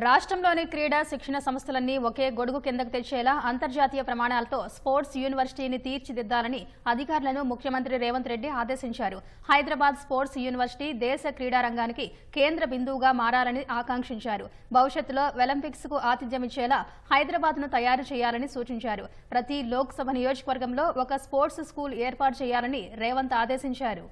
రాష్ట్రంలోని క్రీడా శిక్షణ సంస్థలన్నీ ఒకే గొడుగు కిందకు తెచ్చేలా అంతర్జాతీయ ప్రమాణాలతో స్పోర్ట్స్ యూనివర్సిటీని తీర్చిదిద్దాలని అధికారులను ముఖ్యమంత్రి రేవంత్ రెడ్డి ఆదేశించారు. హైదరాబాద్ స్పోర్ట్స్ యూనివర్సిటీ దేశ క్రీడా రంగానికి కేంద్ర బిందువుగా మారాలని ఆకాంక్షించారు. భవిష్యత్తులో ఒలింపిక్స్కు ఆతిథ్యమిచ్చేలా హైదరాబాద్ను తయారు చేయాలని సూచించారు. ప్రతి లోక్సభ నియోజకవర్గంలో ఒక స్పోర్ట్స్ స్కూల్ ఏర్పాటు చేయాలని రేవంత్ ఆదేశించారు.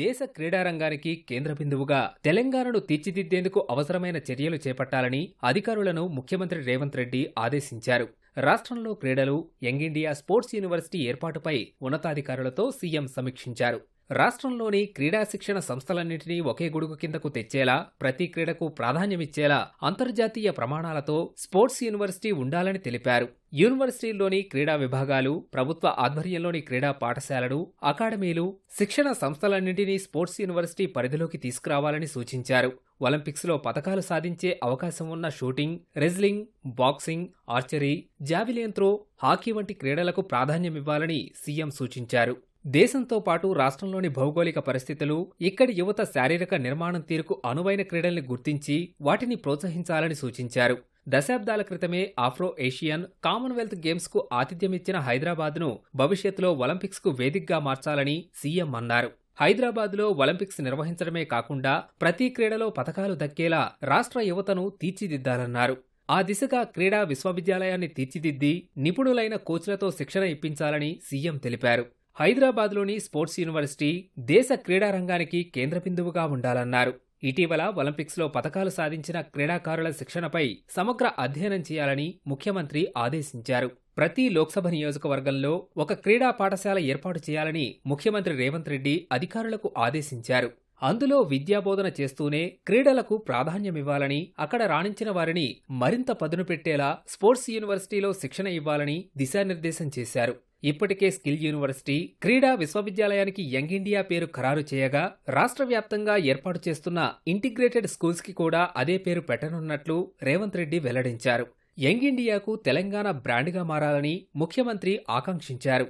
దేశ క్రీడారంగానికి కేంద్ర బిందువుగా తెలంగాణను తీర్చిదిద్దేందుకు అవసరమైన చర్యలు చేపట్టాలని అధికారులను ముఖ్యమంత్రి రేవంత్ రెడ్డి ఆదేశించారు. రాష్ట్రంలో క్రీడలు యంగ్ ఇండియా స్పోర్ట్స్ యూనివర్సిటీ ఏర్పాటుపై ఉన్నతాధికారులతో సీఎం సమీక్షించారు. రాష్ట్రంలోని క్రీడా శిక్షణ సంస్థలన్నింటినీ ఒకే గొడుగు కిందకు తెచ్చేలా ప్రతి క్రీడకు ప్రాధాన్యమిచ్చేలా అంతర్జాతీయ ప్రమాణాలతో స్పోర్ట్స్ యూనివర్సిటీ ఉండాలని తెలిపారు. యూనివర్సిటీల్లోని క్రీడా విభాగాలు ప్రభుత్వ ఆధ్వర్యంలోని క్రీడా పాఠశాలలు అకాడమీలు శిక్షణ సంస్థలన్నింటినీ స్పోర్ట్స్ యూనివర్సిటీ పరిధిలోకి తీసుకురావాలని సూచించారు. ఒలింపిక్స్లో పథకాలు సాధించే అవకాశం ఉన్న shooting wrestling boxing archery javelin throw hockey వంటి క్రీడలకు ప్రాధాన్యమివ్వాలని సీఎం సూచించారు. దేశంతో పాటు రాష్ట్రంలోని భౌగోళిక పరిస్థితులు ఇక్కడి యువత శారీరక నిర్మాణం తీరుకు అనువైన క్రీడల్ని గుర్తించి వాటిని ప్రోత్సహించాలని సూచించారు. దశాబ్దాల క్రితమే ఆఫ్రో ఏషియన్ కామన్వెల్త్ గేమ్స్కు ఆతిథ్యమిచ్చిన హైదరాబాద్ను భవిష్యత్తులో ఒలింపిక్స్కు వేదికగా మార్చాలని సీఎం అన్నారు. హైదరాబాద్లో ఒలింపిక్స్ నిర్వహించడమే కాకుండా ప్రతి క్రీడలో పథకాలు దక్కేలా రాష్ట్ర యువతను తీర్చిదిద్దాలన్నారు. ఆ దిశగా క్రీడా విశ్వవిద్యాలయాన్ని తీర్చిదిద్ది నిపుణులైన కోచ్లతో శిక్షణ ఇప్పించాలని సీఎం తెలిపారు. హైదరాబాద్లోని స్పోర్ట్స్ యూనివర్సిటీ దేశ క్రీడా రంగానికి కేంద్ర బిందువుగా ఉండాలన్నారు. ఇటీవల ఒలింపిక్స్లో పథకాలు సాధించిన క్రీడాకారుల శిక్షణపై సమగ్ర అధ్యయనం చేయాలని ముఖ్యమంత్రి ఆదేశించారు. ప్రతి లోక్సభ నియోజకవర్గంలో ఒక క్రీడా పాఠశాల ఏర్పాటు చేయాలని ముఖ్యమంత్రి రేవంత్ రెడ్డి అధికారులకు ఆదేశించారు. అందులో విద్యాబోధన చేస్తూనే క్రీడలకు ప్రాధాన్యమివ్వాలని అక్కడ రాణించిన వారిని మరింత పదును పెట్టేలా స్పోర్ట్స్ యూనివర్సిటీలో శిక్షణ ఇవ్వాలని దిశానిర్దేశం చేశారు. ఇప్పటికే స్కిల్ యూనివర్సిటీ క్రీడా విశ్వవిద్యాలయానికి యంగ్ ఇండియా పేరు ఖరారు చేయగా రాష్ట్ర వ్యాప్తంగా ఏర్పాటు చేస్తున్న ఇంటిగ్రేటెడ్ స్కూల్స్కి కూడా అదే పేరు పెట్టనున్నట్లు రేవంత్ రెడ్డి వెల్లడించారు. యంగ్ ఇండియాకు తెలంగాణ బ్రాండ్గా మారాలని ముఖ్యమంత్రి ఆకాంక్షించారు.